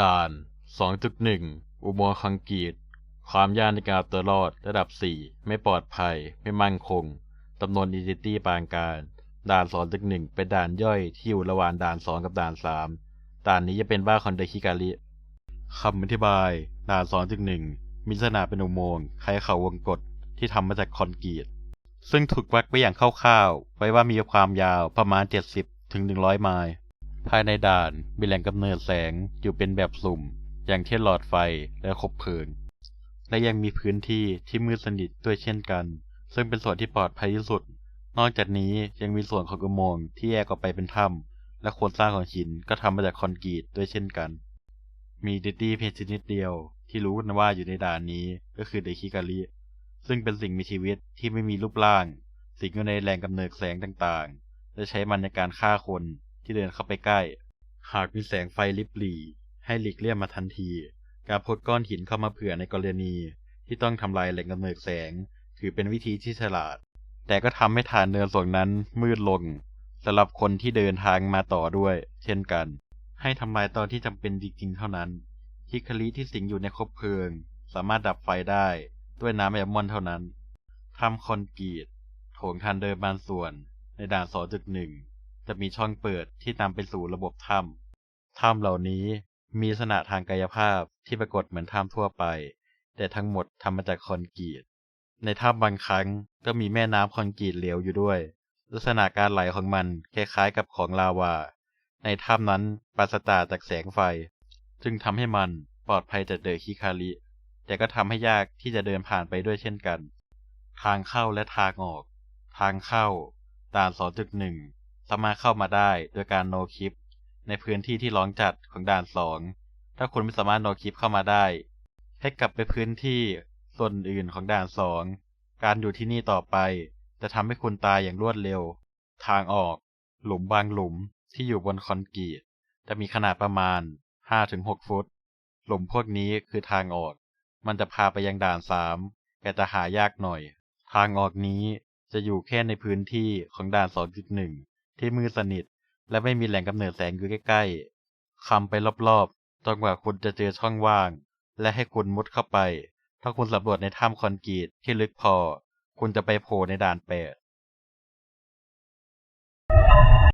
ด่าน 2.1 อุโมงค์คอนกรีต ความยากในการตัวรอดระดับ 4 ไม่ปลอดภัย ไม่มั่นคงจำนวนอีดิตี้ปานกลางด่าน 2.1 เป็นด่านย่อยที่อยู่ระหว่างด่าน 2 กับด่าน 3 ด่านนี้จะเป็นบ้าคอนโดฮิการิคำอธิบาย ด่าน 2.1 มีลักษณะเป็นอุโมงค์คล้ายเขาวงกตที่ทำมาจากคอนกรีต ซึ่งถูกวัดไว้อย่างคร่าวๆ ไว้ว่ามีความยาวประมาณ 70ถึง100 ไมล์ ภายในด่านมีแหล่งกำเนิดแสงอยู่เป็นแบบสุ่ม อย่างเช่นหลอดไฟและคบเพลิง และยังมีพื้นที่ที่มืดสนิทด้วยเช่นกัน ซึ่งเป็นส่วนที่ปลอดภัยที่สุด นอกจากนี้ยังมีส่วนของอุโมงค์ที่แยกออกไปเป็นถ้ำและโครงสร้างของหินก็ทำมาจากคอนกรีตด้วยเช่นกัน มีดิตี้เพียงชนิดเดียว ที่รู้กันว่าอยู่ในด่านนี้ก็คือเดคิการิซึ่งเป็นสิ่งมีชีวิตที่ไม่มีรูปร่าง สิงอยู่ในแหล่งกำเนิดแสงต่างๆ และใช้มันในการฆ่าคน ที่เดินเข้าไปใกล้ หากมีแสงไฟลิบหลีให้หลีกเลี่ยงมาทันที การพดก้อนหินเข้ามาเผื่อในกรณี ที่ต้องทำลายแหล่งกำเนิดแสง ถือเป็นวิธีที่ฉลาด แต่ก็ทำให้ฐานเนินส่วนนั้นมืดลงสำหรับคนที่เดินทางมาต่อด้วย เช่นกัน ให้ทำลายตอนที่จำเป็นจริงๆเท่านั้นฮิคาริที่สิงอยู่ในคบเพลิง สามารถดับไฟได้ด้วยน้ำแอลมอนเท่านั้นถ้ำคอนกรีตโถงทางเดินบางส่วนในด่าน2.1จ จะมีช่องเปิดที่นำไปสู่ระบบถ้ำถ้ำเหล่านี้มีลักษณะทางกายภาพที่ปรากฏเหมือนถ้ำทั่วไป แต่ทั้งหมดทำมาจากคอนกรีต ในถ้ำบางครั้งก็มีแม่น้ำคอนกรีตเหลวอยู่ด้วย ลักษณะการไหลของมันคล้ายๆกับของลาวา ในถ้ำนั้นปราศจากจากแสงไฟ จึงทำให้มันปลอดภัยจากเดอะฮิคาริ แต่ก็ทำให้ยากที่จะเดินผ่านไปด้วยเช่นกัน ทางเข้าและทางออก ทางเข้าด่าน 2.1 สามารถเข้ามาได้โดยการโนคลิป ในพื้นที่ที่ร้องจัดของด่าน2ถ้าคุณไม่สามารถโนคลิปเข้ามาได้ ให้กลับไปพื้นที่ส่วนอื่นของด่าน2การอยู่ที่นี่ต่อไป จะทำให้คุณตายอย่างรวดเร็ว ทางออก หลุมบางหลุมที่อยู่บนคอนกรีตจะมีขนาดประมาณ 5-6 ฟุต หลุมพวกนี้คือทางออก มันจะพาไปยังด่าน3แต่จะหายากหน่อย ทางออกนี้จะอยู่แค่ในพื้นที่ของด่าน 2.1 ที่มืดสนิท และไม่มีแหล่งกำเนิดแสงอยู่ใกล้ๆคำไปรอบๆจนกว่าคุณจะเจอช่องว่าง และให้คุณมุดเข้าไป ถ้าคุณสำรวจในถ้ำคอนกรีตที่ลึกพอ คุณจะไปโผล่ในด่านแปด